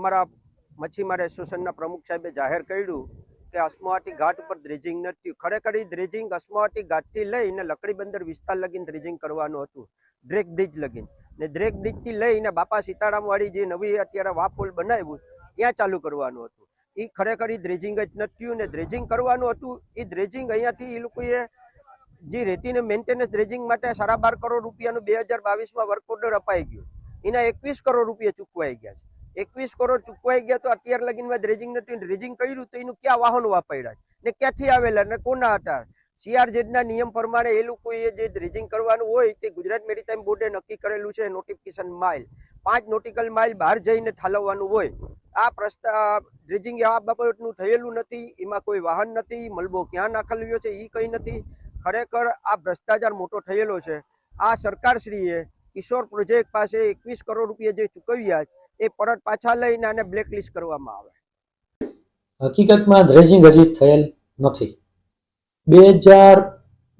અમારા મચ્છીમાર એસોસિએશનના પ્રમુખ સાહેબે જાહેર કર્યું કે અસ્માવતી ઘાટ ઉપર ડ્રેજિંગ નથી. ખરેખર એ ડ્રેજિંગ અસ્માવતી ઘાટથી લઈને લકડી બંદર વિસ્તાર લગીને ડ્રેજિંગ કરવાનું હતું. ડ્રેક બ્રિજ લગીને. ને ડ્રેક બ્રિજથી લઈને બાપા સીતારામવાળી જે નવી અત્યારે વાફોલ બનાવ્યું, ત્યાં ચાલુ કરવાનું હતું. એ ખરેખર એ ડ્રેજિંગ જ નથી ને ડ્રેજિંગ કરવાનું હતું. એ ડ્રેજિંગ અહીંયાથી એ લોકોએ જે રેતીને મેન્ટેનન્સ ડ્રેજિંગ માટે સાડા બાર કરોડ રૂપિયાનું બે હજાર બાવીસમાં વર્ક ઓર્ડર અપાઈ ગયું. એના એકવીસ કરોડ રૂપિયા ચૂકવાઈ ગયા છે. એકવીસ કરોડ ચૂકવાઈ ગયા તો અત્યાર લગીનમાં ડ્રેજિંગ નથી ડ્રેજિંગ કર્યું તો એનું ક્યાં વાહનો વાપર્યા? ને ક્યાંથી આવેલા ને કોના હતા? સીઆરઝેડના નિયમ પ્રમાણે એ લોકોએ જે ડ્રેજિંગ કરવાનું હોય તે ગુજરાત મેરીટાઈમ બોર્ડે નક્કી કરેલું છે નોટિફિકેશન માઇલ પાંચ નોટિકલ માઇલ બહાર જઈને ઠાલવવાનું હોય. આ પ્રસ્તાવ ડ્રેજિંગ આ બાબતનું થયેલું નથી. એમાં કોઈ વાહન નથી. મલબો ક્યાં નાખેલો છે એ કંઈ નથી. ખરેખર આ ભ્રષ્ટાચાર મોટો થયેલો છે. આ સરકારશ્રીએ કિશોર પ્રોજેક્ટ પાસે એકવીસ કરોડ રૂપિયા જે ચૂકવ્યા છે એ પરત પાછા લઈને આને બ્લેકલિસ્ટ કરવામાં આવે. હકીકતમાં ડ્રેજિંગ હજી થયેલ નથી. બે હજાર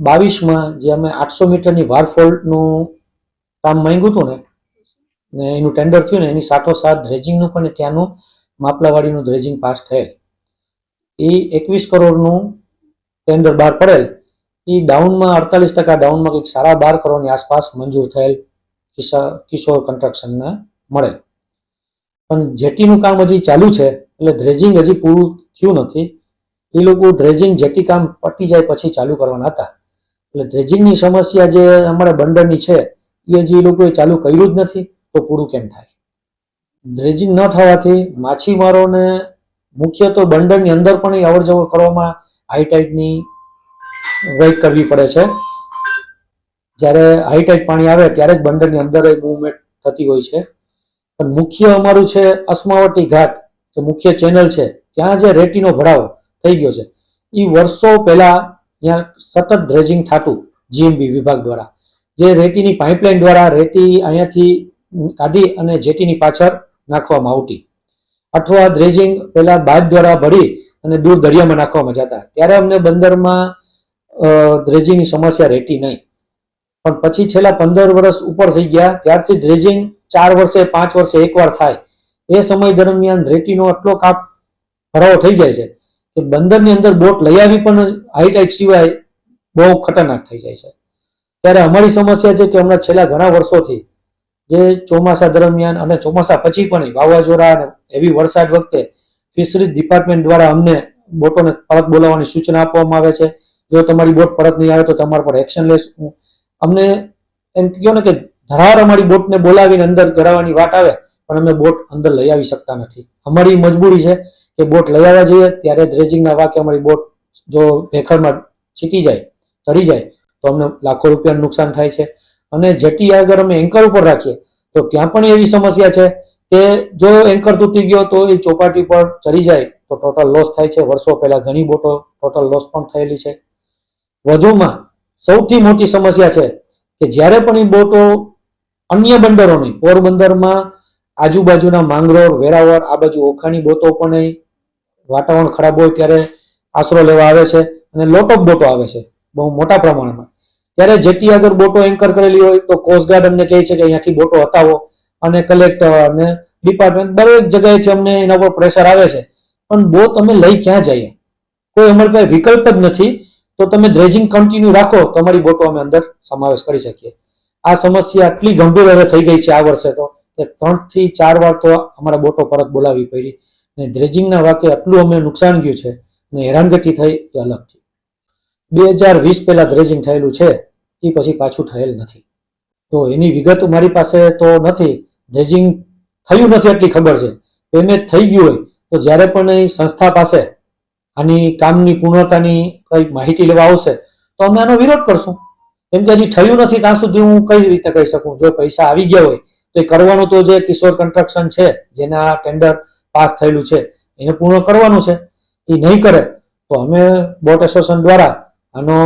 બાવીસમાં જે અમે આઠસો મીટરની વારફોલ્ટનું કામ માંગ્યું હતું ને ને એનું ટેન્ડર થયું ને, એની સાથોસાથ ડ્રેજિંગનું પણ ત્યાંનું માપલાવાડીનું ડ્રેજિંગ પાસ થયેલ. એ એકવીસ કરોડનું ટેન્ડર બહાર પડેલ. એ ડાઉનમાં અડતાલીસ ટકા ડાઉનમાં કંઈક સારા બાર કરોડની આસપાસ મંજૂર થયેલ કિશા કિશોર કન્સ્ટ્રક્શનને મળેલ. પણ જેટીનું કામ હજી ચાલુ છે, એટલે ડ્રેજિંગ હજી પૂરું થયું નથી. એ લોકો ડ્રેજિંગ જેટી કામ પટી જાય પછી ચાલુ કરવાના હતા. એટલે ડ્રેજિંગની સમસ્યા જે અમારા બંદરની છે, એ હજી એ લોકોએ ચાલુ કર્યું જ નથી, તો પૂરું કેમ થાય? ડ્રેજિંગ ન થવાથી માછીમારોને મુખ્ય તો બંદરની અંદર પણ અવર જવર કરવામાં હાઈટાઈટની વેઇટ કરવી પડે છે. જ્યારે હાઈ ટાઈડ પાણી આવે, ત્યારે જ બંદરની અંદર મૂવમેન્ટ થતી હોય છે. પણ મુખ્ય અમારું છે અસમાવટી ઘાટ, જે મુખ્ય ચેનલ છે. ત્યાં જે રેતીનો ભરાવો થઈ ગયો છે. એ વર્ષો પહેલા ત્યાં સતત ડ્રેજિંગ થતું જીએમબી વિભાગ દ્વારા. જે રેતીની પાઇપલાઇન દ્વારા રેતી અહીંયાથી કાઢી અને જેટીની પાછળ નાખવામાં આવતી. અથવા ડ્રેજિંગ પહેલા બાદ દ્વારા ભરી અને દૂર દરિયામાં નાખવામાં જતા. ત્યારે અમને બંદરમાં ડ્રેજિંગની સમસ્યા રહેતી નહીં. પણ પછી છેલ્લા પંદર વર્ષ ઉપર થઈ ગયા. ત્યારથી ડ્રેજિંગ ચાર વર્ષે, પાંચ વર્ષે એકવાર થાય. એ સમય દરમિયાન રેતીનો આટલો કાપ ભરાવો થઈ જાય છે કે બંદરની અંદર બોટ લઈ આવી પણ હાઈટાઈક સિવાય બહુ ખતરનાક થઈ જાય છે. ત્યારે અમારી સમસ્યા છે કે હમણાં છેલ્લા ઘણા વર્ષોથી જે ચોમાસા દરમિયાન અને ચોમાસા પછી પણ વાવાઝોડા એવી વરસાદ વખતે ફિશરીઝ ડિપાર્ટમેન્ટ દ્વારા અમને બોટોને પરત બોલાવવાની સૂચના આપવામાં આવે છે. જો તમારી બોટ પરત નહીં આવે તો તમારા પર એક્શન લેશું. અમને એમ કહો ને કે ધરાર અમારી બોટને બોલાવીને અંદર કરાવવાની વાત આવે, પણ અમે બોટ અંદર લઈ આવી શકતા નથી. અમારી મજબૂરી છે કે બોટ લઈ આવવા જઈએ, ત્યારે ડ્રેજિંગના વાકે અમારી બોટ જો ભેખરમાં છીટી જાય, ચડી જાય, તો અમને લાખો રૂપિયાનું નુકસાન થાય છે. અને જેટી આગળ અમે એન્કર ઉપર રાખીએ, તો ત્યાં પણ એવી સમસ્યા છે કે જો એન્કર તૂટી ગયો તો એ ચોપાટી પર ચડી જાય, તો ટોટલ લોસ થાય છે. વર્ષો પહેલા ઘણી બોટો ટોટલ લોસ પણ થયેલી છે. વધુમાં સૌથી મોટી સમસ્યા છે કે જ્યારે પણ એ બોટો અન્ય બંદરોની પોરબંદરમાં આજુબાજુના માંગરોળ, વેરાવળ, આ બાજુ ઓખાની બોટો પણ વાતાવરણ ખરાબ હોય ત્યારે આશરો લેવા આવે છે અને લોટ ઓફ બોટો આવે છે, બહુ મોટા પ્રમાણમાં. ત્યારે જેટી આગળ બોટો એન્કર કરેલી હોય તો કોસ્ટગાર્ડ અમને કહે છે કે અહીંયાથી બોટો હટાવો અને કલેક્ટર અને ડિપાર્ટમેન્ટ દરેક જગ્યાએથી અમને એના પર પ્રેશર આવે છે. પણ બોટ અમે લઈ ક્યાં જઈએ? કોઈ અમારી પાસે વિકલ્પ જ નથી. તો તમે ડ્રેજિંગ કન્ટિન્યુ રાખો તો અમારી બોટો અમે અંદર સમાવેશ કરી શકીએ. આ સમસ્યા આટલી ગંભીર હવે થઈ ગઈ છે આ વર્ષે તો. કે ત્રણથી ચાર વાર તો અમારા બોટો પરત બોલાવી પડી. અને ડ્રેજિંગના વાકે આટલું અમે નુકસાન ગયું છે અને હેરાનગતિ થઈ એ અલગથી. બે હજાર વીસ પહેલા ડ્રેજિંગ થયેલું છે, એ પછી પાછું થયેલ નથી. તો એની વિગત મારી પાસે તો નથી. ડ્રેજિંગ થયું નથી એટલી ખબર છે. પેમેન્ટ થઈ ગયું હોય તો જ્યારે પણ એ સંસ્થા પાસે આની કામની પૂર્ણતાની કઈ માહિતી લેવા આવશે તો અમે આનો વિરોધ કરશું. કેમ કે હજી થયું નથી, ત્યાં સુધી હું કઈ રીતે કહી શકું? જો પૈસા આવી ગયા હોય, તો એ કરવાનું તો જે કિશોર કન્સ્ટ્રક્શન છે, જેના ટેન્ડર પાસ થયેલું છે, એને પૂર્ણ કરવાનું છે. એ નહીં કરે, તો અમે બોટ એસોસિએશન દ્વારા આનો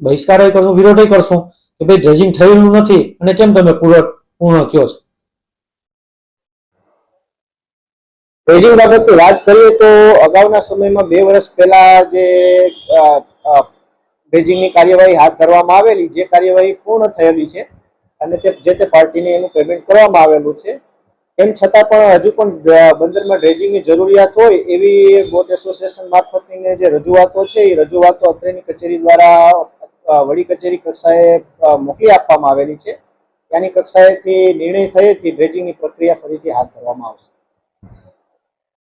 બહિષ્કાર કરશું, વિરોધ કરશું કે ભાઈ ડ્રેજિંગ થયેલું નથી, અને કેમ તમે પૂર્ણ પૂર્ણ કયો છો? ડ્રેજિંગ બાબતની વાત કરીએ તો અગાઉના સમયમાં બે વર્ષ પહેલા જે ડ્રેજિંગની કાર્યવાહી હાથ ધરવામાં આવેલી, જે કાર્યવાહી પૂર્ણ થયેલી છે અને તે જે તે પાર્ટીને એનું પેમેન્ટ કરવામાં આવેલું છે. તેમ છતાં પણ હજુ પણ બંદરમાં ડ્રેજિંગની જરૂરિયાત હોય એવી બોટ એસોસિએશન મારફતની જે રજૂઆતો છે, એ રજૂઆતો અત્રેની કચેરી દ્વારા વડી કચેરી કક્ષાએ મોકલી આપવામાં આવેલી છે. ત્યાંની કક્ષાએથી નિર્ણય થયેથી ડ્રેજિંગની પ્રક્રિયા ફરીથી હાથ ધરવામાં આવશે.